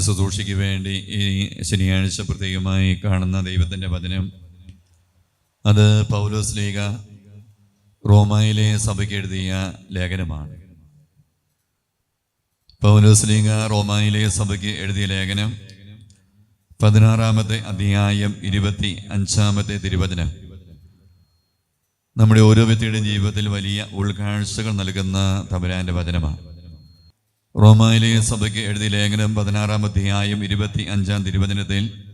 ശുശ്രൂഷയ്ക്ക് വേണ്ടി ഈ ശനിയാഴ്ച പ്രത്യേകമായി കാണുന്ന ദൈവത്തിന്റെ വചനം. അത് പൗലോസ് ലീഗ റോമയിലെ സഭയ്ക്ക് എഴുതിയ ലേഖനമാണ്. പൗലോസ് ലീഗ റോമയിലെ സഭയ്ക്ക് എഴുതിയ ലേഖനം പതിനാറാമത്തെ അധ്യായം ഇരുപത്തി അഞ്ചാമത്തെ തിരുവചനം. നമ്മുടെ ഓരോ വ്യക്തിയുടെയും ജീവിതത്തിൽ വലിയ ഉൾക്കാഴ്ചകൾ നൽകുന്ന തമരാന്റെ വചനമാണ്. റോമായിലെ സഭയ്ക്ക് എഴുതിയ ലേഖനം പതിനാറാം അധ്യായം ഇരുപത്തി അഞ്ചാം തിരുവചനത്തിൽ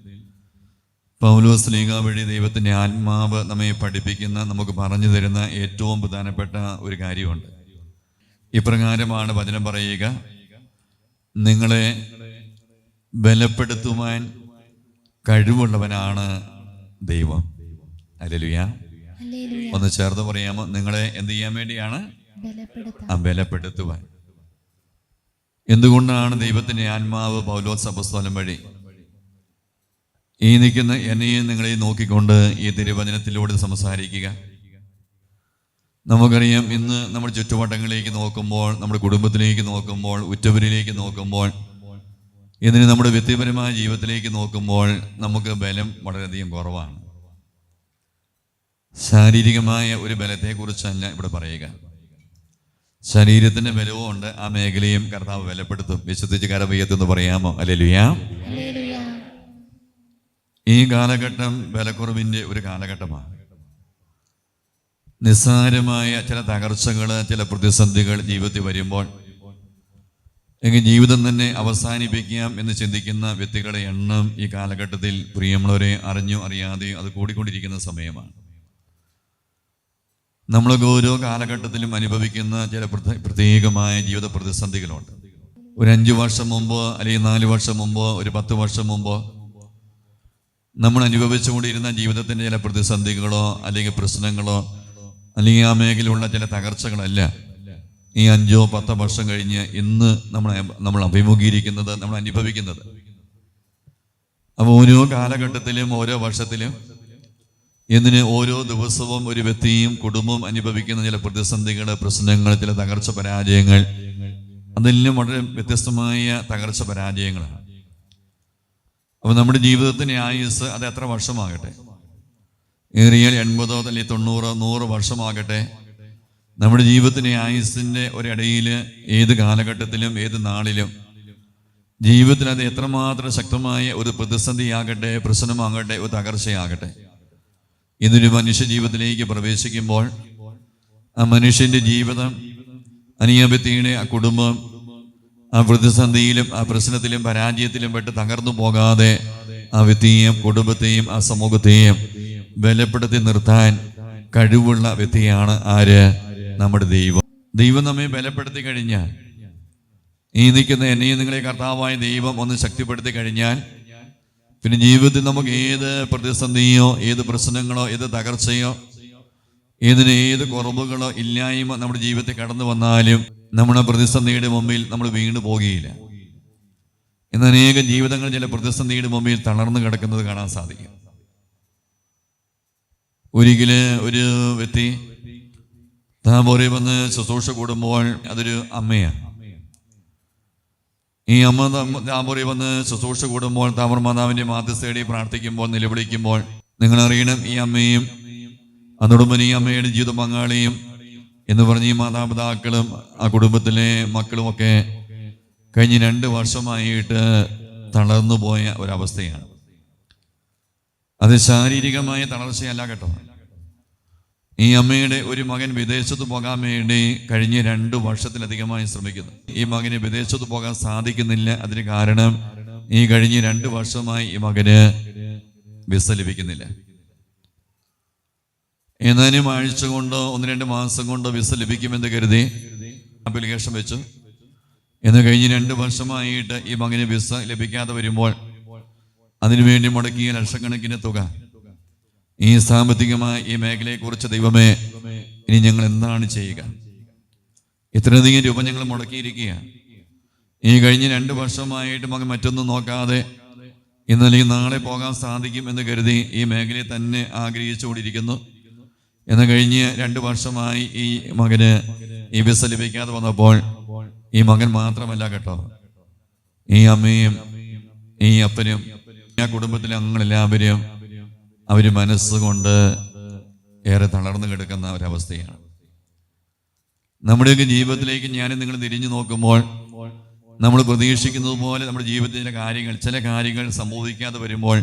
പൗലോസ് ലീഗ വഴി ദൈവത്തിന്റെ ആത്മാവ് നമ്മെ പഠിപ്പിക്കുന്ന നമുക്ക് പറഞ്ഞു തരുന്ന ഏറ്റവും പ്രധാനപ്പെട്ട ഒരു കാര്യമുണ്ട്. ഇപ്രകാരമാണ് വചനം പറയുക. നിങ്ങളെ ബലപ്പെടുത്തുവാൻ കഴിവുള്ളവനാണ് ദൈവം. അലലുയ. ഒന്ന് ചേർത്ത് പറയാമോ? നിങ്ങളെ എന്ത് ചെയ്യാൻ വേണ്ടിയാണ്? ബലപ്പെടുത്തുവാൻ. എന്തുകൊണ്ടാണ് ദൈവത്തിന്റെ ആത്മാവ് പൗലോസ് വഴി? ഈ നിൽക്കുന്ന എന്നെയും നിങ്ങളെയും നോക്കിക്കൊണ്ട് ഈ തിരുവചനത്തിലൂടെ സംസാരിക്കുക. നമുക്കറിയാം ഇന്ന് നമ്മുടെ ചുറ്റുവട്ടങ്ങളിലേക്ക് നോക്കുമ്പോൾ നമ്മുടെ കുടുംബത്തിലേക്ക് നോക്കുമ്പോൾ ഉറ്റവരിലേക്ക് നോക്കുമ്പോൾ ഇതിന് നമ്മുടെ വ്യക്തിപരമായ ജീവിതത്തിലേക്ക് നോക്കുമ്പോൾ നമുക്ക് ബലം വളരെയധികം കുറവാണ്. ശാരീരികമായ ഒരു ബലത്തെക്കുറിച്ചല്ല ഇവിടെ പറയുക. ശരീരത്തിന്റെ ബലവും ഉണ്ട്. ആ മേഖലയും കർത്താവ് ബലപ്പെടുത്തും. വിശുദ്ധിച്ച് കരവയ്യത്തെന്ന് പറയാമോ? Alleluia hallelujah. ഈ കാലഘട്ടം വിലക്കുറവിന്റെ ഒരു കാലഘട്ടമാണ്. നിസ്സാരമായ ചില തകർച്ചകൾ ചില പ്രതിസന്ധികൾ ജീവിതത്തിൽ വരുമ്പോൾ എങ്കിൽ ജീവിതം തന്നെ അവസാനിപ്പിക്കാം എന്ന് ചിന്തിക്കുന്ന വ്യക്തികളുടെ എണ്ണം ഈ കാലഘട്ടത്തിൽ പ്രിയമുള്ളവരെ അറിഞ്ഞോ അറിയാതെ അത് കൂടിക്കൊണ്ടിരിക്കുന്ന സമയമാണ്. നമ്മളൊക്കെ ഓരോ കാലഘട്ടത്തിലും അനുഭവിക്കുന്ന ചില പ്രത്യേകമായ ജീവിത പ്രതിസന്ധികളുണ്ട്. ഒരു അഞ്ച് വർഷം മുമ്പോ അല്ലെങ്കിൽ നാല് വർഷം മുമ്പോ ഒരു പത്ത് വർഷം മുമ്പോ നമ്മൾ അനുഭവിച്ചുകൊണ്ടിരുന്ന ജീവിതത്തിന്റെ ചില പ്രതിസന്ധികളോ അല്ലെങ്കിൽ പ്രശ്നങ്ങളോ അല്ലെങ്കിൽ ആ മേഖലയിലുള്ള ചില തകർച്ചകളല്ല. ഈ അഞ്ചോ പത്തോ വർഷം കഴിഞ്ഞ് ഇന്ന് നമ്മൾ നമ്മൾ അഭിമുഖീകരിക്കുന്നത് നമ്മൾ അനുഭവിക്കുന്നത്. അപ്പോൾ ഓരോ കാലഘട്ടത്തിലും ഓരോ വർഷത്തിലും എന്തിന് ഓരോ ദിവസവും ഒരു വ്യക്തിയും കുടുംബവും അനുഭവിക്കുന്ന ചില പ്രതിസന്ധികൾ പ്രശ്നങ്ങൾ ചില തകർച്ച പരാജയങ്ങൾ. അതെല്ലാം വളരെ വ്യത്യസ്തമായ തകർച്ച പരാജയങ്ങളാണ്. അപ്പോൾ നമ്മുടെ ജീവിതത്തിന്റെ ആയുസ് അത് എത്ര വർഷമാകട്ടെ? ഏറിയാൽ എൺപതോ അല്ലെങ്കിൽ തൊണ്ണൂറോ നൂറ് വർഷമാകട്ടെ. നമ്മുടെ ജീവിതത്തിന്റെ ആയുസിന്റെ ഒരിടയിൽ ഏത് കാലഘട്ടത്തിലും ഏത് നാളിലും ജീവിതത്തിൽ അത് എത്രമാത്രം ശക്തമായ ഒരു പ്രതിസന്ധിയാകട്ടെ പ്രശ്നമാകട്ടെ ഒരു തകർച്ചയാകട്ടെ. ഇതൊരു മനുഷ്യ ജീവിതത്തിലേക്ക് പ്രവേശിക്കുമ്പോൾ ആ മനുഷ്യന്റെ ജീവിതം അനിയപത്തിയുടെ ആ കുടുംബം ആ പ്രതിസന്ധിയിലും ആ പ്രശ്നത്തിലും പരാജയത്തിലും പെട്ട് തകർന്നു പോകാതെ ആ വ്യക്തിയെയും കുടുംബത്തെയും ആ സമൂഹത്തെയും ബലപ്പെടുത്തി നിർത്താൻ കഴിവുള്ള വ്യക്തിയാണ് ആര്? നമ്മുടെ ദൈവം. ദൈവം നമ്മെ ബലപ്പെടുത്തി കഴിഞ്ഞാൽ ഈ നിൽക്കുന്ന എന്നെയും നിങ്ങളെ കർത്താവായ ദൈവം ഒന്ന് ശക്തിപ്പെടുത്തി കഴിഞ്ഞാൽ പിന്നെ ജീവിതത്തിൽ നമുക്ക് ഏത് പ്രതിസന്ധിയോ ഏത് പ്രശ്നങ്ങളോ ഏത് തകർച്ചയോ ഏതിന് ഏത് കുറവുകളോ ഇല്ലായ്മ നമ്മുടെ ജീവിതത്തിൽ കടന്നു വന്നാലും നമ്മുടെ പ്രതിസന്ധിയുടെ മുമ്പിൽ നമ്മൾ വീണ് പോകുകയില്ല ഇന്ന് അനേകം ജീവിതങ്ങൾ ചില പ്രതിസന്ധിയുടെ മുമ്പിൽ തളർന്നു കിടക്കുന്നത് കാണാൻ സാധിക്കും. ഒരിക്കൽ ഒരു വ്യക്തി താപോരെ വന്ന് ശുശ്രൂഷ കൂടുമ്പോൾ അതൊരു അമ്മയാണ്. ഈ അമ്മ താമറി വന്ന് ശുശ്രൂഷ കൂടുമ്പോൾ താമർ മാതാവിന്റെ മാധ്യസ്ഥേടി പ്രാർത്ഥിക്കുമ്പോൾ നിലവിളിക്കുമ്പോൾ നിങ്ങൾ അറിയണം ഈ അമ്മയും അതോടൊപ്പം ഈ അമ്മയുടെ ജീവിത പങ്കാളിയും എന്ന് പറഞ്ഞ് ഈ മാതാപിതാക്കളും ആ കുടുംബത്തിലെ മക്കളുമൊക്കെ കഴിഞ്ഞ രണ്ട് വർഷമായിട്ട് തളർന്നു പോയ ഒരവസ്ഥയാണ്. അത് ശാരീരികമായ തളർച്ചയല്ല കേട്ടോ. ഈ അമ്മയുടെ ഒരു മകൻ വിദേശത്ത് പോകാൻ വേണ്ടി കഴിഞ്ഞ രണ്ട് വർഷത്തിലധികമായി ശ്രമിക്കുന്നു. ഈ മകന് വിദേശത്ത് പോകാൻ സാധിക്കുന്നില്ല. അതിന് കാരണം ഈ കഴിഞ്ഞ രണ്ട് വർഷമായി ഈ മകന് വിസ ലഭിക്കുന്നില്ല. ഏതാനും ആഴ്ച കൊണ്ടോ ഒന്ന് രണ്ട് മാസം കൊണ്ടോ വിസ ലഭിക്കുമെന്ന് കരുതി അപ്ലിക്കേഷൻ വെച്ചു. എന്ന് കഴിഞ്ഞ് രണ്ട് വർഷമായിട്ട് ഈ മകന് വിസ ലഭിക്കാതെ വരുമ്പോൾ അതിനുവേണ്ടി മുടക്കിയ ലക്ഷക്കണക്കിന് തുക ഈ സാമ്പത്തികമായ ഈ മേഖലയെക്കുറിച്ച് ദൈവമേ ഇനി ഞങ്ങൾ എന്താണ് ചെയ്യുക? ഇത്രയധികം രൂപ ഞങ്ങൾ മുടക്കിയിരിക്കുക. ഈ കഴിഞ്ഞ രണ്ട് വർഷമായിട്ട് മകൻ മറ്റൊന്നും നോക്കാതെ ഇന്നല്ലെങ്കിൽ നാളെ പോകാൻ സാധിക്കും എന്ന് കരുതി ഈ മേഖലയെ തന്നെ ആഗ്രഹിച്ചുകൊണ്ടിരിക്കുന്നു എന്ന് കഴിഞ്ഞ് രണ്ട് വർഷമായി ഈ മകന് ഈ വിസ ലഭിക്കാതെ വന്നപ്പോൾ ഈ മകൻ മാത്രമല്ല കേട്ടോ. ഈ അമ്മയും ഈ അപ്പനും ആ കുടുംബത്തിലെ അംഗങ്ങളെല്ലാവരും അവർ മനസ്സുകൊണ്ട് ഏറെ തളർന്നു കിടക്കുന്ന ഒരവസ്ഥയാണ്. നമ്മുടെയൊക്കെ ജീവിതത്തിലേക്ക് ഞാൻ നിങ്ങൾ തിരിഞ്ഞു നോക്കുമ്പോൾ നമ്മൾ പ്രതീക്ഷിക്കുന്നത് പോലെ നമ്മുടെ ജീവിതത്തിലെ കാര്യങ്ങൾ ചില കാര്യങ്ങൾ സംഭവിക്കാതെ വരുമ്പോൾ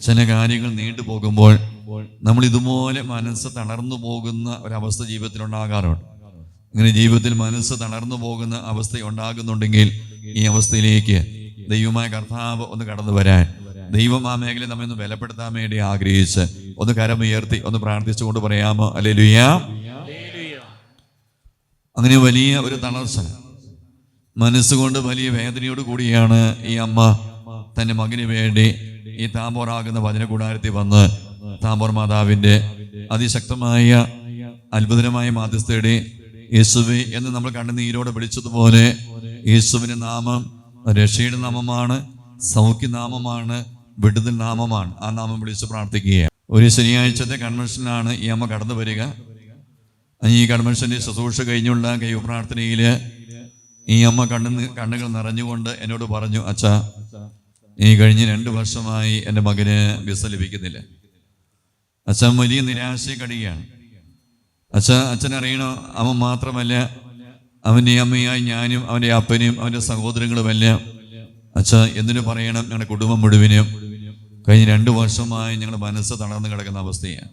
ചില കാര്യങ്ങൾ നീണ്ടു പോകുമ്പോൾ നമ്മൾ ഇതുപോലെ മനസ്സ് തളർന്നു പോകുന്ന ഒരവസ്ഥ ജീവിതത്തിൽ ഉണ്ടാകാറുണ്ട് ഇങ്ങനെ ജീവിതത്തിൽ മനസ്സ് തളർന്നു പോകുന്ന അവസ്ഥ ഉണ്ടാകുന്നുണ്ടെങ്കിൽ ഈ അവസ്ഥയിലേക്ക് ദൈവമായ കർത്താവ് ഒന്ന് കടന്നു വരാൻ ദൈവം ആ മേഖലയിൽ നമ്മെ ഒന്ന് ബലപ്പെടുത്താൻ വേണ്ടി ആഗ്രഹിച്ച് ഒന്ന് കരമുയർത്തി ഒന്ന് പ്രാർത്ഥിച്ചുകൊണ്ട് പറയാമോ? അല്ലെ ലുയാ അങ്ങനെ വലിയ ഒരു തളർച്ച മനസ്സുകൊണ്ട് വലിയ വേദനയോട് കൂടിയാണ് ഈ അമ്മ തന്റെ മകന് വേണ്ടി ഈ താമ്പുരാകുന്ന വചന കൂടാരത്തിൽ വന്ന് താമ്പോർ മാതാവിന്റെ അതിശക്തമായ അത്ഭുതമായ മാധ്യസ്ഥയുടെ യേശുവെ എന്ന് നമ്മൾ കണ്ണുനീരോടെ വിളിച്ചതുപോലെ യേശുവിന്റെ നാമം രക്ഷയുടെ നാമമാണ് സൗഖ്യനാമമാണ് വിടുതൽ നാമമാണ്. ആ നാമം വിളിച്ച് പ്രാർത്ഥിക്കുക ഒരു ശനിയാഴ്ചത്തെ കൺവെൻഷനാണ് ഈ അമ്മ കടന്നു വരിക. ഈ കൺവെൻഷന്റെ ശുശ്രൂഷ കഴിഞ്ഞുള്ള കൈവ പ്രാർത്ഥനയിൽ ഈ അമ്മ കണ്ണു കണ്ണുകൾ നിറഞ്ഞുകൊണ്ട് എന്നോട് പറഞ്ഞു അച്ഛാ ഈ കഴിഞ്ഞ രണ്ട് വർഷമായി എന്റെ മകന് വിസ ലഭിക്കുന്നില്ല. അച്ഛൻ വലിയ നിരാശയെ കടിയാണ് അച്ഛ അച്ഛൻ അറിയണോ അവൻ മാത്രമല്ല അവന്റെ അമ്മയായി ഞാനും അവന്റെ അപ്പനും അവന്റെ സഹോദരങ്ങളുമെല്ലാം. അച്ഛ എന്തിനു പറയണം ഞങ്ങളുടെ കുടുംബം മുഴുവനും? കഴിഞ്ഞ രണ്ട് വർഷമായി ഞങ്ങളുടെ മനസ്സ് തളർന്നു കിടക്കുന്ന അവസ്ഥയാണ്.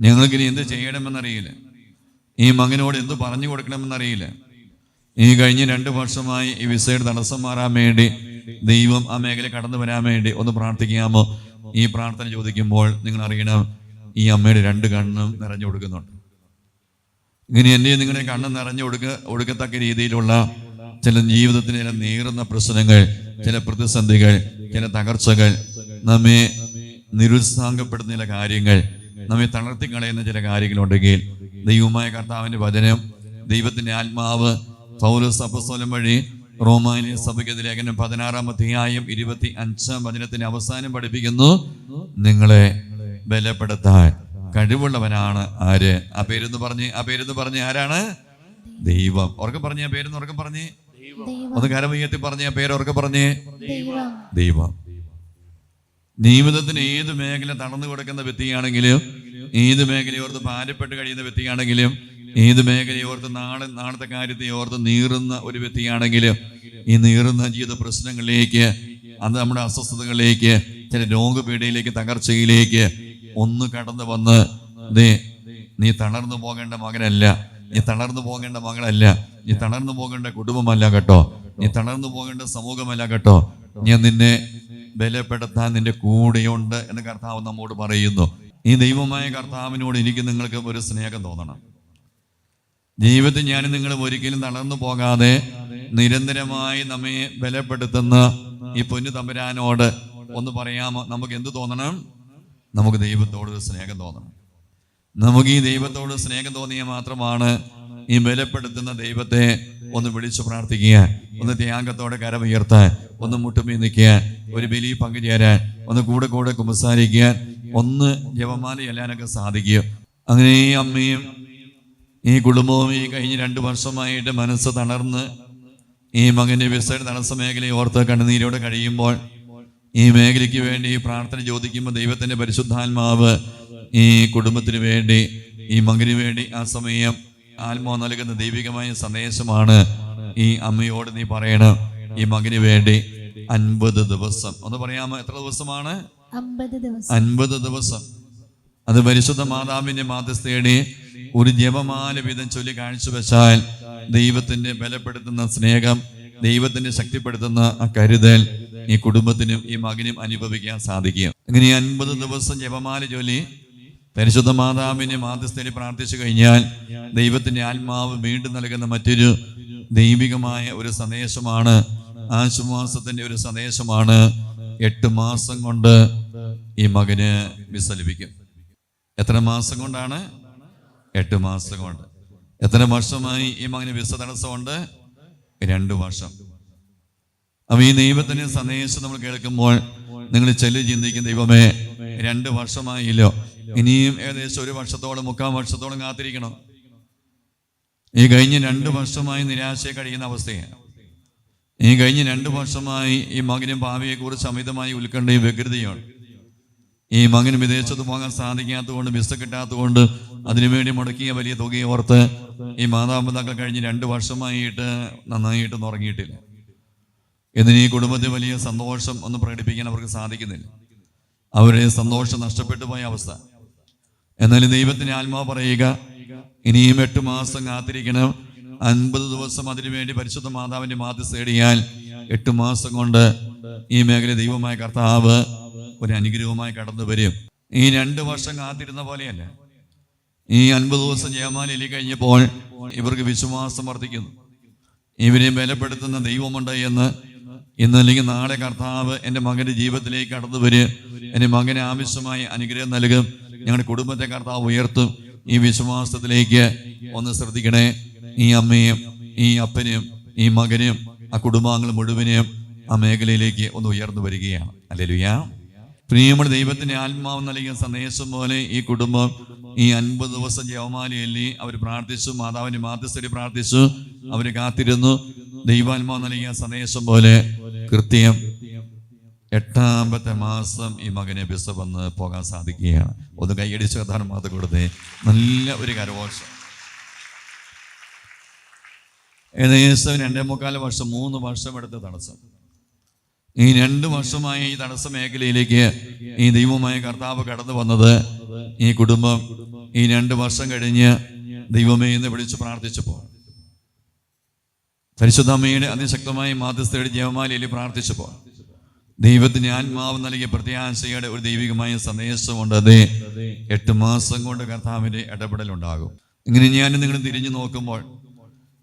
ഞങ്ങൾക്കിനി എന്ത് ചെയ്യണമെന്നറിയില്ല. ഈ മകനോട് എന്ത് പറഞ്ഞു കൊടുക്കണമെന്നറിയില്ല. ഈ കഴിഞ്ഞ രണ്ട് വർഷമായി ഈ വിസയുടെ തടസ്സം മാറാൻ വേണ്ടി ദൈവം ആ മേഖല കടന്നു വരാൻ വേണ്ടി ഒന്ന് പ്രാർത്ഥിക്കാമോ? ഈ പ്രാർത്ഥന ചോദിക്കുമ്പോൾ നിങ്ങൾ അറിയണം ഈ അമ്മയുടെ രണ്ട് കണ്ണും നിറഞ്ഞു കൊടുക്കുന്നുണ്ട് ഇങ്ങനെ എന്റെ നിങ്ങളുടെ കണ്ണ് നിറഞ്ഞു കൊടുക്ക കൊടുക്കത്തക്ക രീതിയിലുള്ള ചില ജീവിതത്തിന് ചില നേറുന്ന പ്രശ്നങ്ങൾ ചില പ്രതിസന്ധികൾ ചില തകർച്ചകൾ നമ്മെ നിരുത്സാഹപ്പെടുന്ന ചില കാര്യങ്ങൾ നമ്മെ തളർത്തി കളയുന്ന ചില കാര്യങ്ങളുണ്ടെങ്കിൽ ദൈവമായ കർത്താവിന്റെ വചനം ദൈവത്തിന്റെ ആത്മാവ് അപ്പസ്തോലൻ വഴി റോമാനിയ സഭയ്ക്കെതിരെ ലേഖനം പതിനാറാം അധ്യായം ഇരുപത്തി അഞ്ചാം വചനത്തിന്റെ അവസാനം പഠിപ്പിക്കുന്നു. നിങ്ങളെ ബലപ്പെടുത്താൻ കഴിവുള്ളവനാണ് ആര്? ആ പേരെന്ന് പറഞ്ഞ്? ആ പേരെന്ന് പറഞ്ഞ്? ആരാണ്? ദൈവം. ഉറക്കം പറഞ്ഞ ആ പേരെന്ന് ഉറക്കം പറഞ്ഞ്? ഒന്ന് കരമയ്യത്തി പറഞ്ഞ ആ പേര് ഉറക്കം പറഞ്ഞ്. ദൈവം. ജീവിതത്തിന് ഏത് മേഖല തളർന്നു കൊടുക്കുന്ന വ്യക്തിയാണെങ്കിലും ഏത് മേഖലയോർത്ത് ഭാരപ്പെട്ട് കഴിയുന്ന വ്യക്തിയാണെങ്കിലും ഏത് മേഖലയോർത്ത് നാളെ നാളത്തെ കാര്യത്തെ ഓർത്ത് നീറുന്ന ഒരു വ്യക്തിയാണെങ്കിലും ഈ നീറുന്ന ജീവിത പ്രശ്നങ്ങളിലേക്ക് അത് നമ്മുടെ അസ്വസ്ഥതകളിലേക്ക് ചില രോഗപീഠയിലേക്ക് തകർച്ചയിലേക്ക് ഒന്ന് കടന്നു വന്ന് ദേ നീ തളർന്നു പോകേണ്ട മകനല്ല നീ തളർന്നു പോകേണ്ട മകളല്ല നീ തളർന്നു പോകേണ്ട കുടുംബമല്ല കേട്ടോ നീ തളർന്നു പോകേണ്ട സമൂഹമല്ല കേട്ടോ ഞാൻ നിന്നെ ബലപ്പെടുത്താൻ നിന്റെ കൂടെയുണ്ട് എന്ന് കർത്താവ് നമ്മോട് പറയുന്നു. ഈ ദൈവമായ കർത്താവിനോട് എനിക്ക് നിങ്ങൾക്ക് ഒരു സ്നേഹം തോന്നണം. ജീവിതത്തിൽ ഞാൻ നിങ്ങളും ഒരിക്കലും തളർന്നു പോകാതെ നിരന്തരമായി നമ്മെ ബലപ്പെടുത്തുന്ന ഈ പൊന്നു തമ്പുരാനോട് ഒന്ന് പറയാമോ? നമുക്ക് എന്ത് തോന്നണം? നമുക്ക് ദൈവത്തോട് സ്നേഹം തോന്നണം. നമുക്ക് ഈ ദൈവത്തോട് സ്നേഹം തോന്നിയാൽ മാത്രമാണ് ഈ ബലപ്പെടുത്തുന്ന ദൈവത്തെ ഒന്ന് വിളിച്ചു പ്രാർത്ഥിക്കുക. ഒന്ന് ത്യാഗത്തോടെ കരമുയർത്താൻ ഒന്ന് മുട്ടുമീ നിൽക്കാൻ ഒരു ബലി പങ്കുചേരാൻ ഒന്ന് കൂടെ കൂടെ കുമ്പസാരിക്കാൻ ഒന്ന് ജപമാല ചെല്ലാനൊക്കെ സാധിക്കും അങ്ങനെ ഈ അമ്മയും ഈ കുടുംബവും ഈ കഴിഞ്ഞ രണ്ട് വർഷമായിട്ട് മനസ്സ് തളർന്ന് ഈ മകന്റെ വിസയുടെ തടസ്സ മേഖലയെ ഓർത്ത് കണ്ണുനീരോടെ കഴിയുമ്പോൾ ഈ മേഖലയ്ക്ക് വേണ്ടി പ്രാർത്ഥന ചോദിക്കുമ്പോൾ ദൈവത്തിന്റെ പരിശുദ്ധാത്മാവ് ഈ കുടുംബത്തിന് വേണ്ടി ഈ മകന് വേണ്ടി ആ സമയം ആത്മാവ് നൽകുന്ന ദൈവികമായ സന്ദേശമാണ് ഈ അമ്മയോട് നീ പറയണം. ഈ മകന് വേണ്ടി അൻപത് ദിവസം. ഒന്ന് പറയാമോ? എത്ര ദിവസമാണ്? അൻപത് ദിവസം. അത് പരിശുദ്ധ മാതാവിന്റെ മാധ്യസ്ഥയുടെ ഒരു ജപമാല വിധം ചൊല്ലി കാഴ്ചവെച്ചാൽ ദൈവത്തിന്റെ ബലപ്പെടുത്തുന്ന സ്നേഹം ദൈവത്തിന്റെ ശക്തിപ്പെടുത്തുന്ന ആ കരുതൽ ഈ കുടുംബത്തിനും ഈ മകനും അനുഭവിക്കാൻ സാധിക്കും. അങ്ങനെ ഈ അൻപത് ദിവസം ജപമാല ചൊല്ലി പരിശുദ്ധ മാതാവിനെ മാധ്യസ്ഥയിൽ പ്രാർത്ഥിച്ചു കഴിഞ്ഞാൽ ദൈവത്തിന്റെ ആത്മാവ് വീണ്ടും നൽകുന്ന മറ്റൊരു ദൈവികമായ ഒരു സന്ദേശമാണ് ആശ്വാസത്തിന്റെ ഒരു സന്ദേശമാണ്. എട്ട് മാസം കൊണ്ട് ഈ മകന് വിസ ലഭിക്കും. എത്ര മാസം കൊണ്ടാണ്? എട്ട് മാസം കൊണ്ട്. എത്ര വർഷമായി ഈ മകന് വിസ തടസ്സമുണ്ട്? രണ്ട് വർഷം. അപ്പൊ ഈ ദൈവത്തിന്റെ സന്ദേശം നമ്മൾ കേൾക്കുമ്പോൾ നിങ്ങൾ ചെല്ലു ചിന്തിക്കും ദൈവമേ രണ്ട് വർഷമായില്ലോ. ഇനിയും ഏകദേശം ഒരു വർഷത്തോളം മുക്കാൽ വർഷത്തോളം കാത്തിരിക്കണം. ഈ കഴിഞ്ഞ രണ്ട് വർഷമായി നിരാശയെ കഴിയുന്ന അവസ്ഥയാണ് ഈ കഴിഞ്ഞ രണ്ട് വർഷമായി ഈ മകനും ഭാവിയെക്കുറിച്ച് അമിതമായി ഉത്കണ്ഠയും വ്യഗ്രതയാണ് ഈ മകന് വിദേശത്ത് പോകാൻ സാധിക്കാത്തതുകൊണ്ട് വിസ കിട്ടാത്തതുകൊണ്ട് അതിനുവേണ്ടി മുടക്കിയ വലിയ തുകയെ ഓർത്ത് ഈ മാതാപിതാക്കൾ കഴിഞ്ഞ് രണ്ട് വർഷമായിട്ട് നന്നായിട്ട് ഉറങ്ങിയിട്ടില്ല. ഇതിന് ഈ കുടുംബത്തിൽ വലിയ സന്തോഷം ഒന്ന് പ്രകടിപ്പിക്കാൻ അവർക്ക് സാധിക്കുന്നില്ല. അവരുടെ സന്തോഷം നഷ്ടപ്പെട്ടു പോയ അവസ്ഥ. എന്നാൽ ദൈവത്തിന് ആത്മാവ് പറയുക ഇനിയും എട്ട് മാസം കാത്തിരിക്കണം. അൻപത് ദിവസം അതിനുവേണ്ടി പരിശുദ്ധ മാതാവിന്റെ മാതൃ തേടിയാൽ എട്ട് മാസം കൊണ്ട് ഈ മേഖല ദൈവമായ കർത്താവ് ഒരു അനുഗ്രഹമായി കടന്നു വരും. ഈ രണ്ട് വർഷം കാത്തിരുന്ന പോലെയല്ല. ഈ അൻപത് ദിവസം ജയമാലയിൽ കഴിഞ്ഞപ്പോൾ ഇവർക്ക് വിശ്വാസം വർദ്ധിക്കുന്നു. ഇവരെ ബലപ്പെടുത്തുന്ന ദൈവമുണ്ട് എന്ന് ഇന്നല്ലെങ്കിൽ നാളെ കർത്താവ് എന്റെ മകന്റെ ജീവിതത്തിലേക്ക് കടന്നു വരും. എന്റെ മകന് ആവശ്യമായ അനുഗ്രഹം നൽകും. ഞങ്ങളുടെ കുടുംബത്തെ കർത്താവ് ഉയർത്തും. ഈ വിശ്വാസത്തിലേക്ക് ഒന്ന് ശ്രദ്ധിക്കണേ. ഈ അമ്മയും ഈ അപ്പനും ഈ മകനും ആ കുടുംബാംഗങ്ങൾ മുഴുവനെയും ആ മേഖലയിലേക്ക് ഒന്ന് ഉയർന്നു വരികയാണ്. അല്ലേലുയാ പ്രിയമുള്ള ദൈവത്തിന്റെ ആത്മാവ് നൽകിയ സന്ദേശം പോലെ ഈ കുടുംബം ഈ അൻപത് ദിവസം ജവമാലയല്ലി അവർ പ്രാർത്ഥിച്ചു മാതാവിന്റെ മാധ്യസ്ഥരി പ്രാർത്ഥിച്ചു അവർ കാത്തിരുന്നു. ദൈവാത്മാവ് നൽകിയ സന്ദേശം പോലെ കൃത്യം എട്ടാമത്തെ മാസം ഈ മകനെ ബിസ വന്ന് പോകാൻ സാധിക്കുകയാണ്. ഒന്ന് കൈയടിച്ച് കഥാനം മാത്രം കൊടുത്തേ നല്ല ഒരു കരഘോഷം ഏകദേശം രണ്ടേ മുക്കാൽ വർഷം മൂന്ന് വർഷം എടുത്ത തടസ്സം. ഈ രണ്ട് വർഷമായി ഈ തടസ്സ മേഖലയിലേക്ക് ഈ ദൈവമായ കർത്താവ് കടന്നു വന്നത് ഈ കുടുംബം ഈ രണ്ട് വർഷം കഴിഞ്ഞ് ദൈവമേ എന്ന് വിളിച്ച് പ്രാർത്ഥിച്ചപ്പോൾ. പരിശുദ്ധമ്മയുടെ അതിശക്തമായി മാധ്യസ്ഥയുടെ ജയമാലയിൽ പ്രാർത്ഥിച്ചപ്പോൾ. ദൈവത്തിന് ആത്മാവ് നൽകിയ പ്രത്യാശയുടെ ഒരു ദൈവികമായ സന്ദേശമുണ്ട്. അതെ എട്ട് മാസം കൊണ്ട് കർത്താവിന്റെ ഇടപെടലുണ്ടാകും. ഇങ്ങനെ ഞാൻ നിങ്ങൾ തിരിഞ്ഞു നോക്കുമ്പോൾ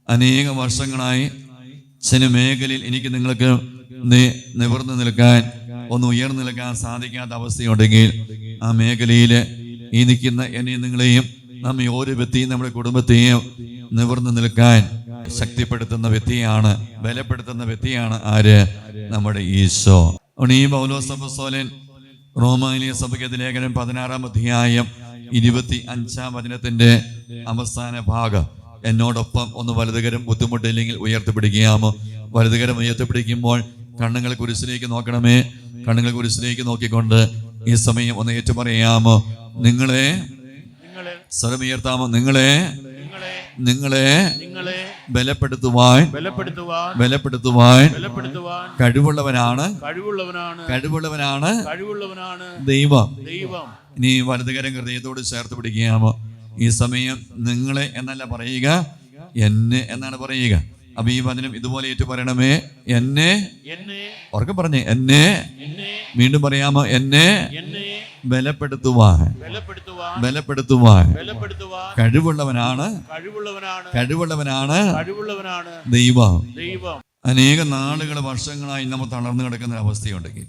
അനേക വർഷങ്ങളായി ചില മേഖലയിൽ എനിക്ക് നിങ്ങൾക്ക് നിവർന്നു നിൽക്കാൻ ഒന്ന് ഉയർന്നു നിൽക്കാൻ സാധിക്കാത്ത അവസ്ഥയുണ്ടെങ്കിൽ ആ മേഖലയിൽ ഈ നിൽക്കുന്ന എന്നെ നിങ്ങളെയും നമ്മെ ഓരോ വ്യക്തിയും നമ്മുടെ കുടുംബത്തെയും നിവർന്നു നിൽക്കാൻ ശക്തിപ്പെടുത്തുന്ന വ്യക്തിയാണ് ബലപ്പെടുത്തുന്ന വ്യക്തിയാണ് ആര്? നമ്മുടെ ഈശോ. ഈ പൗലോസഫസോലൻ റോമാലിയ സഭയ്ക്കത് ലേഖനം പതിനാറാം അധ്യായം ഇരുപത്തി അഞ്ചാം വചനത്തിന്റെ അവസാന ഭാഗം. എന്നോടൊപ്പം ഒന്ന് വലതുകരം ബുദ്ധിമുട്ടില്ലെങ്കിൽ ഉയർത്തിപ്പിടിക്കാമോ വലതുകരം ഉയർത്തിപ്പിടിക്കുമ്പോൾ കണ്ണുങ്ങൾ കുരിശിലേക്ക് നോക്കണമേ. കണ്ണുങ്ങൾ കുരിശിലേക്ക് നോക്കിക്കൊണ്ട് ഈ സമയം ഒന്ന് ഏറ്റുപറയാമോ? നിങ്ങളെ നിങ്ങളെ സ്വരമുയർത്താമോ നിങ്ങളെ നിങ്ങളെ ബലപ്പെടുത്തുവാൻ ബലപ്പെടുത്തുവാൻ ബലപ്പെടുത്തുവാൻ ബലപ്പെടുത്തുവാൻ കഴിവുള്ളവനാണ്. കഴിവുള്ളവനാണ്. കഴിവുള്ളവനാണ് കഴിവുള്ളവനാണ്. ദൈവം. ദൈവം. ഇനി വലതുകരം ഹൃദയത്തോട് ചേർത്ത് പിടിക്കാമോ ഈ സമയം നിങ്ങളെ എന്നല്ല പറയുക എന്നെ എന്നാണ് പറയുക. അപ്പൊ ഈ വചനം ഇതുപോലെ ഏറ്റു പറയണമേ എന്നെ ഉറക്കെ പറഞ്ഞേ എന്നെ എന്നെ വീണ്ടും പറയാമോ എന്നെ ബലപ്പെടുത്തുവാൻ. ബലപ്പെടുത്തുവാൻ. കഴിവുള്ളവനാണ്. കഴിവുള്ളവനാണ്. ദൈവം. അനേക നാളുകൾ വർഷങ്ങളായി നമ്മൾ തളർന്നു കിടക്കുന്ന അവസ്ഥയുണ്ടെങ്കിൽ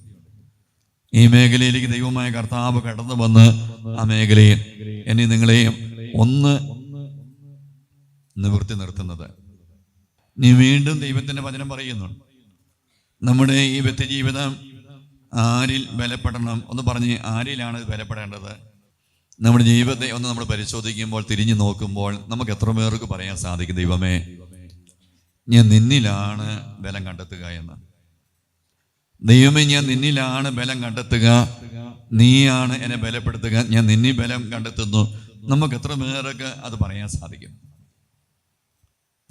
ഈ മേഖലയിലേക്ക് ദൈവമായ കർത്താവ് കടന്നു വന്ന് ആ മേഖലയിൽ എന്നെ നിങ്ങളെയും ഒന്ന് നിവൃത്തി നിർത്തുന്നത്. നീ വീണ്ടും ദൈവത്തിന്റെ വചനം പറയുന്നു. നമ്മുടെ ഈ വ്യക്തി ജീവിതം ആരിൽ ബലപ്പെടണം ഒന്ന് പറഞ്ഞ് ആരിലാണ് ബലപ്പെടേണ്ടത്? നമ്മുടെ ജീവിതത്തെ ഒന്ന് നമ്മൾ പരിശോധിക്കുമ്പോൾ തിരിഞ്ഞു നോക്കുമ്പോൾ നമുക്ക് എത്ര പേർക്ക് പറയാൻ സാധിക്കും? ദൈവമേ ഞാൻ നിന്നിലാണ് ബലം കണ്ടെത്തുക എന്ന്. ദൈവമേ ഞാൻ നിന്നിലാണ് ബലം കണ്ടെത്തുക. നീയാണ് എന്നെ ബലപ്പെടുത്തുക. ഞാൻ നിന്നി ബലം കണ്ടെത്തുന്നു. നമുക്ക് എത്ര പേർക്ക് അത് പറയാൻ സാധിക്കും?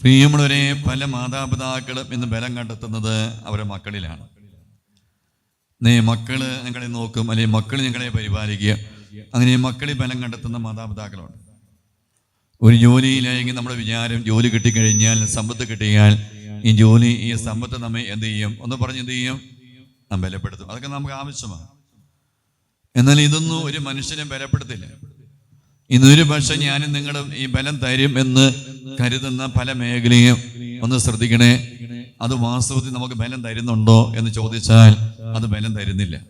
പ്രിയമുള്ളവരെ പല മാതാപിതാക്കളും ഇന്ന് ബലം കണ്ടെത്തുന്നത് അവരുടെ മക്കളിലാണ്. നീ മക്കൾ ഞങ്ങളെ നോക്കും അല്ലെങ്കിൽ മക്കൾ ഞങ്ങളെ പരിപാലിക്കുക. അങ്ങനെ മക്കളിൽ ബലം കണ്ടെത്തുന്ന മാതാപിതാക്കളുണ്ട്. ഒരു ജോലിയിലായെങ്കിൽ നമ്മുടെ വിചാരം ജോലി കിട്ടിക്കഴിഞ്ഞാൽ സമ്പത്ത് കിട്ടിയാൽ ഈ ജോലി ഈ സമ്പത്ത് നമ്മെ എന്ത് ചെയ്യും? ഒന്ന് പറഞ്ഞ് എന്ത് ചെയ്യും? നാം ബലപ്പെടുത്തും. അതൊക്കെ നമുക്ക് ആവശ്യമാണ്. എന്നാൽ ഇതൊന്നും ഒരു മനുഷ്യനെ ബലപ്പെടുത്തില്ല. ഇന്നൊരു പക്ഷെ ഞാനും നിങ്ങളും ഈ ബലം തരും എന്ന് കരുതുന്ന പല മേഖലയും ഒന്ന് ശ്രദ്ധിക്കണേ. അത് വാസ്തവത്തിൽ നമുക്ക് ബലം തരുന്നുണ്ടോ എന്ന് ചോദിച്ചാൽ അത് ബലം തരുന്നില്ല.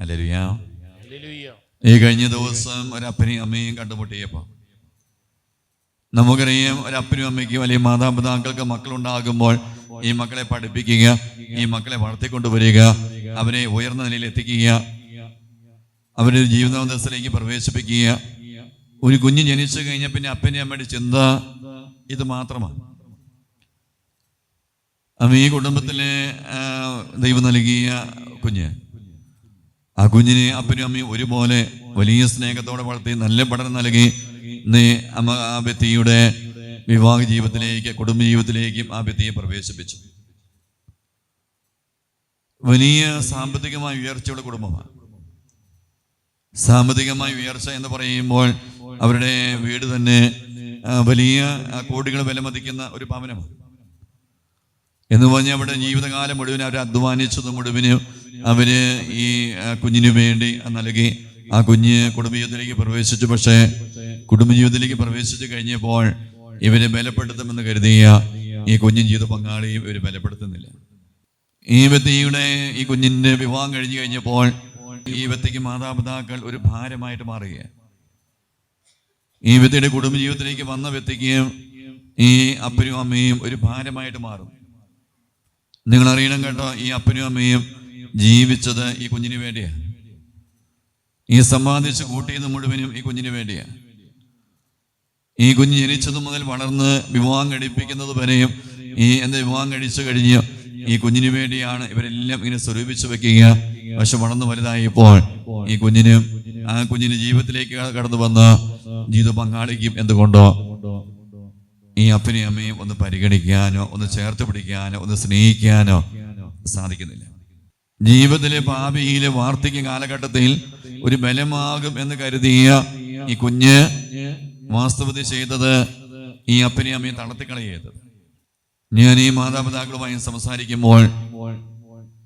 Alleluia hallelujah. ഈ കഴിഞ്ഞ ദിവസം ഒരപ്പനെയും അമ്മയും കണ്ടുമുട്ടിയപ്പോ നമുക്കറിയാം ഒരപ്പനും അമ്മയ്ക്കും അല്ലെങ്കിൽ മാതാപിതാക്കൾക്ക് മക്കളുണ്ടാകുമ്പോൾ ഈ മക്കളെ പഠിപ്പിക്കുക ഈ മക്കളെ വളർത്തിക്കൊണ്ടുവരിക അവരെ ഉയർന്ന നിലയിൽ എത്തിക്കുക അവരെ ജീവിതാന്തസ്ഥയിലേക്ക് പ്രവേശിപ്പിക്കുക. ഒരു കുഞ്ഞ് ജനിച്ചു കഴിഞ്ഞ പിന്നെ അപ്പന്റെ അമ്മയുടെ ചിന്ത ഇത് മാത്രമാണ്. അപ്പം ഈ കുടുംബത്തിലെ ദൈവം നൽകിയ കുഞ്ഞ്. ആ കുഞ്ഞിനെ അപ്പനും അമ്മയും ഒരുപോലെ വലിയ സ്നേഹത്തോടെ വളർത്തി നല്ല പഠനം നൽകി. നീ അമ്മ ആ വ്യക്തിയുടെ വിവാഹ ജീവിതത്തിലേക്ക് കുടുംബ ജീവിതത്തിലേക്കും ആ വ്യക്തിയെ പ്രവേശിപ്പിച്ചു. വലിയ സാമ്പത്തികമായ ഉയർച്ചയുള്ള കുടുംബമാണ്. സാമ്പത്തികമായ ഉയർച്ച എന്ന് പറയുമ്പോൾ അവരുടെ വീട് തന്നെ വലിയ കോടികൾ വിലമതിക്കുന്ന ഒരു ഭവനമാണ്. എന്ന് പറഞ്ഞാൽ അവിടെ ജീവിതകാലം മുഴുവൻ അവർ അധ്വാനിച്ചത് മുഴുവൻ അവർ ഈ കുഞ്ഞിനു വേണ്ടി നൽകി. ആ കുഞ്ഞ് കുടുംബജീവിതത്തിലേക്ക് പ്രവേശിച്ചു. പക്ഷേ കുടുംബജീവിതത്തിലേക്ക് പ്രവേശിച്ചു കഴിഞ്ഞപ്പോൾ ഇവരെ ബലപ്പെടുത്തുമെന്ന് കരുതിയ ഈ കുഞ്ഞിൻ ജീവിത പങ്കാളിയും ഇവർ ബലപ്പെടുത്തുന്നില്ല. ഈ വ്യക്തിയുടെ ഈ കുഞ്ഞിന്റെ വിവാഹം കഴിഞ്ഞു കഴിഞ്ഞപ്പോൾ ഈ വ്യക്തിക്ക് മാതാപിതാക്കൾ ഒരു ഭാരമായിട്ട് മാറുകയാണ്. ഈ വ്യക്തിയുടെ കുടുംബജീവിതത്തിലേക്ക് വന്ന വ്യക്തിക്ക് ഈ അപ്പനും അമ്മയും ഒരു ഭാരമായിട്ട് മാറും. നിങ്ങൾ അറിയണം കേട്ടോ ഈ അപ്പനും അമ്മയും ജീവിച്ചത് ഈ കുഞ്ഞിന് വേണ്ടിയാണ് ഈ സമ്പാദിച്ച് കൂട്ടിയത് മുഴുവനും ഈ കുഞ്ഞിന് വേണ്ടിയാണ് ഈ കുഞ്ഞ് ജനിച്ചത് മുതൽ വളർന്ന് വിവാഹം കഴിപ്പിക്കുന്നത് വരെയും ഈ എന്താ വിവാഹം കഴിച്ചു കഴിഞ്ഞ് ഈ കുഞ്ഞിന് വേണ്ടിയാണ് ഇവരെല്ലാം ഇങ്ങനെ സ്വരൂപിച്ചു വെക്കുക. പക്ഷെ വളർന്നു വലുതായപ്പോൾ ഈ കുഞ്ഞിനും ആ കുഞ്ഞിന് ജീവിതത്തിലേക്ക് കടന്നു വന്ന് ജീവിത പങ്കാളിക്കും എന്തുകൊണ്ടോ ഈ അപ്പനെയും അമ്മയും ഒന്ന് പരിഗണിക്കാനോ ഒന്ന് ചേർത്ത് പിടിക്കാനോ ഒന്ന് സ്നേഹിക്കാനോ സാധിക്കുന്നില്ല. ജീവിതത്തിലെ ഭാവിയിലെ വാർദ്ധക്യ കാലഘട്ടത്തിൽ ഒരു ബലമാകും എന്ന് കരുതിയ ഈ കുഞ്ഞ് വാസ്തവത്തിൽ ചെയ്തത് ഈ അപ്പനെയും അമ്മയും തളർത്തിക്കളയത് ഞാൻ ഈ മാതാപിതാക്കളുമായി സംസാരിക്കുമ്പോൾ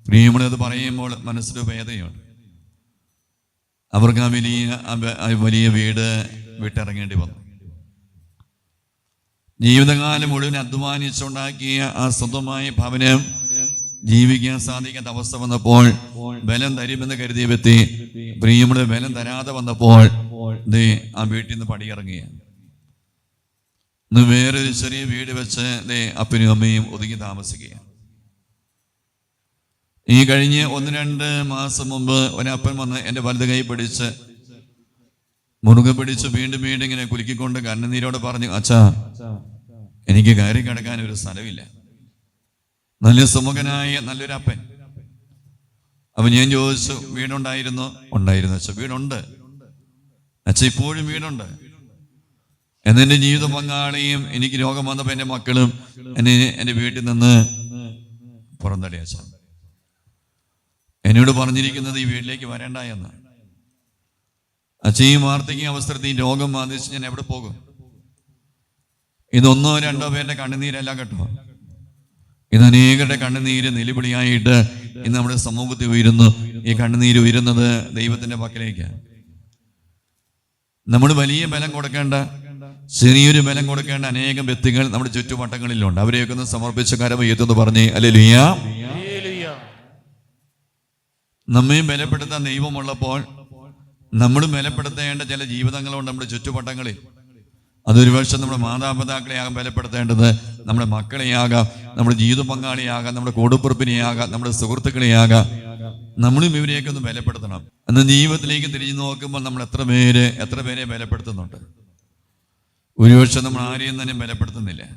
പ്രിയമുള്ളത് പറയുമ്പോൾ മനസ്സിൽ വേദനയുണ്ട്. അവർക്ക് ആ വലിയ വലിയ വീട് വിട്ടിറങ്ങേണ്ടി വന്നു. ജീവിതകാലം മുഴുവൻ അധ്വാനിച്ചുണ്ടാക്കിയ ആ സ്വന്തമായ ഭവനം ജീവിക്കാൻ സാധിക്കാത്ത അവസ്ഥ വന്നപ്പോൾ ബലം തരുമെന്ന് കരുതി വ്യക്തി പ്രിയമുടെ ബലം തരാതെ വന്നപ്പോൾ ദേ ആ വീട്ടിൽ നിന്ന് പടിയിറങ്ങിയ വേറൊരു ചെറിയ വീട് വെച്ച് ദേ അപ്പനും അമ്മയും ഒതുങ്ങി താമസിക്കുക ഈ കഴിഞ്ഞ് ഒന്ന് രണ്ട് മാസം മുമ്പ് ഒരപ്പൻ വന്ന് എന്റെ വലത് കൈ പിടിച്ച് മുറുകെ പിടിച്ച് വീണ്ടും വീണ്ടും ഇങ്ങനെ കുലുക്കിക്കൊണ്ട് കന്നനീരോട് പറഞ്ഞു അച്ഛാ എനിക്ക് കയറി കിടക്കാൻ ഒരു സ്ഥലമില്ല. നല്ല സുമുഖനായ നല്ലൊരു അപ്പൻ. അപ്പൊ ഞാൻ ചോദിച്ചു വീടുണ്ടായിരുന്നു? ഉണ്ടായിരുന്നു അച്ഛ വീടുണ്ട്. അച്ഛ ഇപ്പോഴും വീടുണ്ട്. എന്നെ ജീവിത പങ്കാളിയും എനിക്ക് രോഗം വന്നപ്പോ എന്റെ മക്കളും എന്നെ എന്റെ വീട്ടിൽ നിന്ന് പുറന്തടി അച്ഛ. എന്നോട് പറഞ്ഞിരിക്കുന്നത് ഈ വീട്ടിലേക്ക് വരണ്ട എന്ന്. അച്ഛൻ ഈ വാർദ്ധക്യ അവസരത്തിൽ ഈ രോഗം ബാധിച്ച് ഞാൻ എവിടെ പോകും? ഇതൊന്നോ രണ്ടോ പേരുടെ കണ്ണുനീരല്ല കേട്ടോ. ഇത് അനേകരുടെ കണ്ണുനീര് നിലവിളിയായിട്ട് ഇന്ന് നമ്മുടെ സമൂഹത്തിൽ ഉയരുന്നു. ഈ കണ്ണുനീര് ഉയരുന്നത് ദൈവത്തിന്റെ പക്കലേക്കാണ് നമ്മൾ വലിയ ബലം കൊടുക്കേണ്ട ചെറിയൊരു ബലം കൊടുക്കേണ്ട അനേകം വ്യക്തികൾ നമ്മുടെ ചുറ്റുവട്ടങ്ങളിലുണ്ട്. അവരെയൊക്കെ ഒന്ന് സമർപ്പിച്ച കരം ഉയർത്തുന്നു പറഞ്ഞ് അല്ലെ ലുയ്യ. നമ്മയും ബലപ്പെടുത്താൻ ദൈവമുള്ളപ്പോൾ നമ്മൾ ബലപ്പെടുത്തേണ്ട ചില ജീവിതങ്ങളുണ്ട് നമ്മുടെ ചുറ്റുവട്ടങ്ങളിൽ. അതൊരു വർഷം നമ്മുടെ മാതാപിതാക്കളെയാകാം ബലപ്പെടുത്തേണ്ടത് നമ്മുടെ മക്കളെയാകാം നമ്മുടെ ജീവിത പങ്കാളിയാകാം നമ്മുടെ കൊടുപ്പുറപ്പിനെയാകാം നമ്മുടെ സുഹൃത്തുക്കളെയാകാം. നമ്മളും ഇവരെയൊക്കെ ഒന്ന് ബലപ്പെടുത്തണം. എന്നാൽ ജീവിതത്തിലേക്ക് തിരിഞ്ഞു നോക്കുമ്പോൾ നമ്മൾ എത്ര പേര് എത്ര പേരെ ബലപ്പെടുത്തുന്നുണ്ട്? ഒരുപക്ഷെ നമ്മൾ ആരെയും തന്നെ ബലപ്പെടുത്തുന്നില്ല.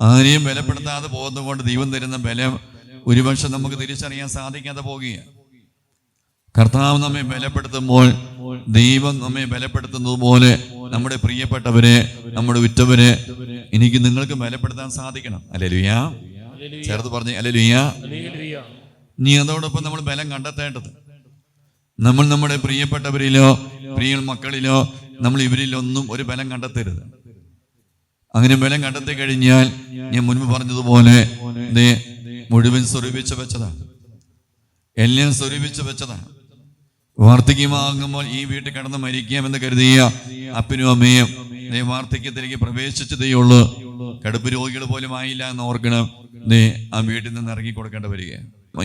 ആരെയും ബലപ്പെടുത്താതെ പോകുന്നതുകൊണ്ട് ദൈവം തരുന്ന ബലം ഒരുപക്ഷെ നമുക്ക് തിരിച്ചറിയാൻ സാധിക്കാതെ പോകുകയാണ്. കർത്താവ് നമ്മെ ബലപ്പെടുത്തുമ്പോൾ ദൈവം നമ്മെ ബലപ്പെടുത്തുന്നത് പോലെ നമ്മുടെ പ്രിയപ്പെട്ടവരെ നമ്മുടെ ഉറ്റവരെ എനിക്ക് നിങ്ങൾക്ക് ബലപ്പെടുത്താൻ സാധിക്കണം. അല്ലെ ലുയാ. ചേർത്ത് പറഞ്ഞേ അല്ലെ ലുയാ. നീ അതോടൊപ്പം നമ്മൾ ബലം കണ്ടെത്തേണ്ടത്. നമ്മൾ നമ്മുടെ പ്രിയപ്പെട്ടവരിലോ പ്രിയ മക്കളിലോ നമ്മൾ ഇവരിലൊന്നും ഒരു ബലം കണ്ടെത്തരുത്. അങ്ങനെ ബലം കണ്ടെത്തി കഴിഞ്ഞാൽ ഞാൻ മുൻപ് പറഞ്ഞതുപോലെ മുഴുവൻ സ്വരൂപിച്ച് വെച്ചതാണ്. എല്ലാം സ്വരൂപിച്ച് വെച്ചതാണ്. വാർദ്ധക്യമാകുമ്പോൾ ഈ വീട്ടിൽ കിടന്ന് മരിക്കാമെന്ന് കരുതിയ അപ്പനും അമ്മയും നീ വാർദ്ധക്യത്തിലേക്ക് പ്രവേശിച്ചതേ ഉള്ളൂ. കടുപ്പ് രോഗികൾ പോലും ആയില്ല എന്ന് ഓർക്കണം. നീ ആ വീട്ടിൽ നിന്ന് ഇറങ്ങി കൊടുക്കേണ്ട വരിക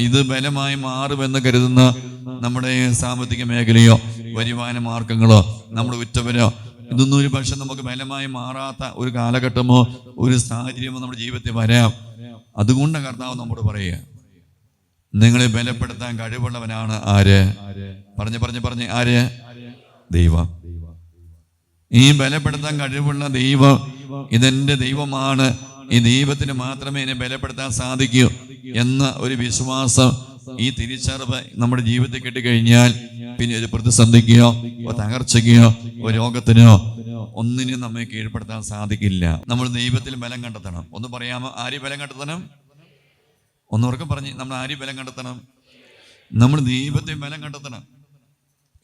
ഇത് ബലമായി മാറുമെന്ന് കരുതുന്ന നമ്മുടെ സാമ്പത്തിക മേഖലയോ വരുമാന മാർഗങ്ങളോ നമ്മുടെ ഉറ്റവരോ ഇതൊന്നും ഒരു പക്ഷെ നമുക്ക് ബലമായി മാറാത്ത ഒരു കാലഘട്ടമോ ഒരു സാഹചര്യമോ നമ്മുടെ ജീവിതത്തിൽ വരാം. അതുകൊണ്ട് കർത്താവ് നമ്മോട് പറയുക നിങ്ങളെ ബലപ്പെടുത്താൻ കഴിവുള്ളവനാണ് ആര്? പറഞ്ഞ് പറഞ്ഞ് പറഞ്ഞ്. ആര്? ദൈവ. ഈ ബലപ്പെടുത്താൻ കഴിവുള്ള ദൈവം ഇതെന്റെ ദൈവമാണ്. ഈ ദൈവത്തിന് മാത്രമേ എന്നെ ബലപ്പെടുത്താൻ സാധിക്കൂ എന്ന ഒരു വിശ്വാസം ഈ തിരിച്ചറിവ് നമ്മുടെ ജീവിതത്തിൽ കിട്ടിക്കഴിഞ്ഞാൽ പിന്നെ ഒരു പ്രതിസന്ധിക്കോ ഒരു തകർച്ചയ്ക്കോ ഒരു രോഗത്തിനോ ഒന്നിനും നമ്മെ കീഴ്പ്പെടുത്താൻ സാധിക്കില്ല. നമ്മൾ ദൈവത്തിൽ ബലം കണ്ടെത്തണം. ഒന്ന് പറയാമോ? ആര് ബലം കണ്ടെത്തണം? ഒന്നുറക്കം പറഞ്ഞ് നമ്മൾ ആര് ബലം കണ്ടെത്തണം? നമ്മൾ ദൈവത്തെ ബലം കണ്ടെത്തണം.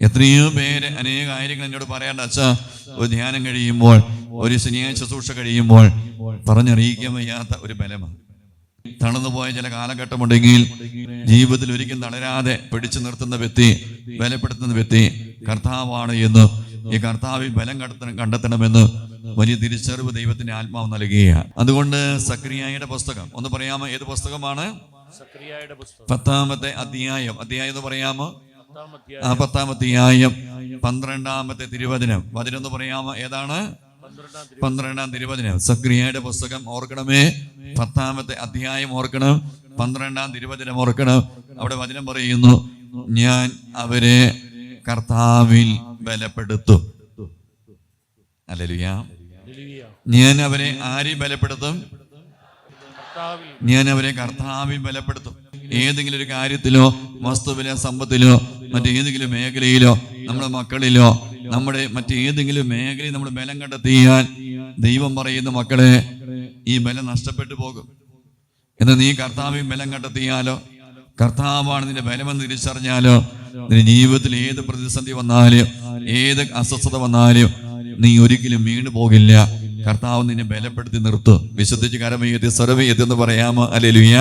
എത്രയോ പേര് അനേക കാര്യങ്ങൾ എന്നോട് പറയാണ്ട് അച്ഛാ ഒരു ധ്യാനം കഴിയുമ്പോൾ ഒരു ശനിയാഴ്ച ശുശ്രൂഷ കഴിയുമ്പോൾ പറഞ്ഞറിയിക്കാൻ വയ്യാത്ത ഒരു ബലമാണ്. പോയ ചില കാലഘട്ടമുണ്ടെങ്കിൽ ജീവിതത്തിൽ ഒരിക്കലും തളരാതെ പിടിച്ചു നിർത്തുന്ന വ്യക്തി ബലപ്പെടുത്തുന്ന വ്യക്തി കർത്താവാണ് എന്ന് ഈ കർത്താവിൽ ബലം കണ്ടെത്തണം കണ്ടെത്തണമെന്ന് വലിയ തിരിച്ചറിവ് ദൈവത്തിന്റെ ആത്മാവ് നൽകുകയാണ്. അതുകൊണ്ട് സക്രിയായുടെ പുസ്തകം ഒന്ന് പറയാമോ? ഏത് പുസ്തകമാണ്? പത്താമത്തെ അധ്യായം. അധ്യായം എന്ന് പറയാമോ? പത്താം ആ അധ്യായം പത്താം അധ്യായം പന്ത്രണ്ടാമത്തെ തിരുവചനം. വചനം എന്ന് പറയാമോ? ഏതാണ്? പന്ത്രണ്ടാം തിരു- പന്ത്രണ്ടാം തിരുവചനം. സക്രിയയുടെ പുസ്തകം ഓർക്കണമേ. പത്താമത്തെ അധ്യായം ഓർക്കണം. പന്ത്രണ്ടാം തിരുവചനം ഓർക്കണം. അവിടെ വചനം പറയുന്നു ഞാൻ അവരെ കർത്താവിൽ ബലപ്പെടുത്തും. അല്ലലുയാ. ഞാൻ അവരെ ആരി ബലപ്പെടുത്തും? ഞാൻ അവരെ കർത്താവിൽ ബലപ്പെടുത്തും. ഏതെങ്കിലും ഒരു കാര്യത്തിലോ വസ്തുവിലോ സമ്പത്തിലോ മറ്റേതെങ്കിലും മേഖലയിലോ നമ്മുടെ മക്കളിലോ നമ്മുടെ മറ്റേതെങ്കിലും മേഖലയിൽ നമ്മൾ ബലം കണ്ടെത്തിയാൽ ദൈവം പറയുന്ന മക്കളെ ഈ ബലം നഷ്ടപ്പെട്ടു പോകും. എന്ന് നീ കർത്താവിൽ ബലം കണ്ടെത്തിയാലോ കർത്താവാണ് നിന്റെ ബലമെന്ന് തിരിച്ചറിഞ്ഞാലോ നിന്റെ ജീവിതത്തിൽ ഏത് പ്രതിസന്ധി വന്നാലും ഏത് അസ്വസ്ഥത വന്നാലും നീ ഒരിക്കലും വീണു പോകില്ല. കർത്താവ് നിന്നെ ബലപ്പെടുത്തി നിർത്തും. വിശ്വസിച്ച് കരമയ്യത്തി സർവയ്യത്തി എന്ന് പറയാമോ? അല്ലെ ഹല്ലേലൂയ.